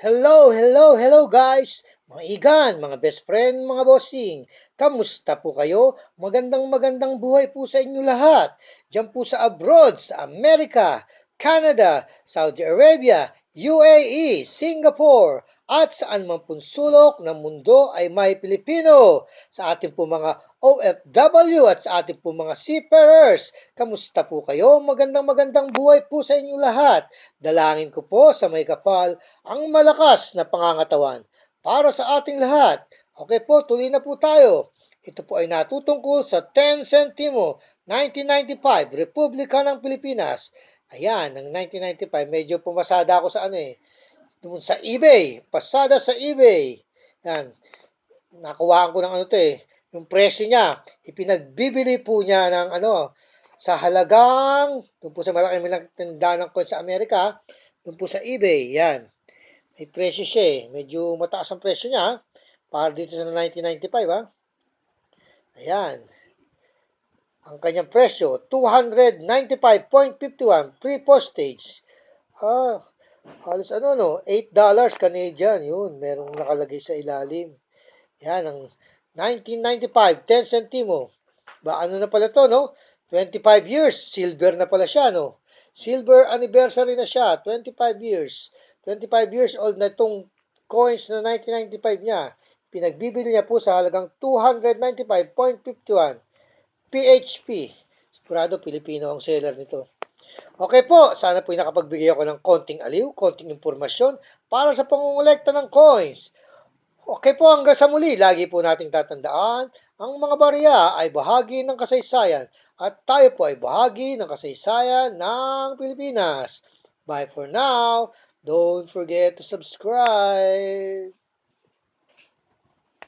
Hello, hello, hello guys! Mga igan, mga best friend, mga bossing. Kamusta po kayo? Magandang magandang buhay po sa inyo lahat. Diyan po sa abroad, sa Amerika, Canada, Saudi Arabia, UAE, Singapore, at saan man pong sulok ng mundo ay may Pilipino. Sa ating po mga OFW at sa ating po mga seafarers. Kamusta po kayo? Magandang magandang buhay po sa inyo lahat. Dalangin ko po sa may kapal ang malakas na pangangatawan para sa ating lahat. Okay po, tuloy na po tayo. Ito po ay natutungkol sa 10 Centimo 1995, Republika ng Pilipinas. Ayan, ng 1995, medyo pumasada ako sa ano eh, doon sa eBay, pasada sa eBay. Yan, nakuhaan ko ng ano to eh, yung presyo niya, ipinagbibili po niya ng ano, sa halagang, doon po sa malaking malaking tindahan coin sa Amerika, doon po sa eBay, yan. May presyo siya eh. Medyo mataas ang presyo niya. Para dito sa 1995 ha. Ayan. Ang kanyang presyo, 295.51 pre-postage. Ah, halos ano no, 8 dollars Canadian. Yun, merong nakalagay sa ilalim. Yan, ang 1995, 10 centimo. Ba, ano na pala to, no? 25 years, silver na pala siya, no? Silver anniversary na siya, 25 years. 25 years old na itong coins na 1995 niya. Pinagbibili niya po sa halagang 295.51 PHP. Sigurado Pilipino ang seller nito. Okay po, sana po nakapagbigay ako ng konting aliw, konting impormasyon para sa pangungulekta ng coins. Okay po, hanggang sa muli, lagi po nating tatandaan, ang mga barya ay bahagi ng kasaysayan at tayo po ay bahagi ng kasaysayan ng Pilipinas. Bye for now. Don't forget to subscribe.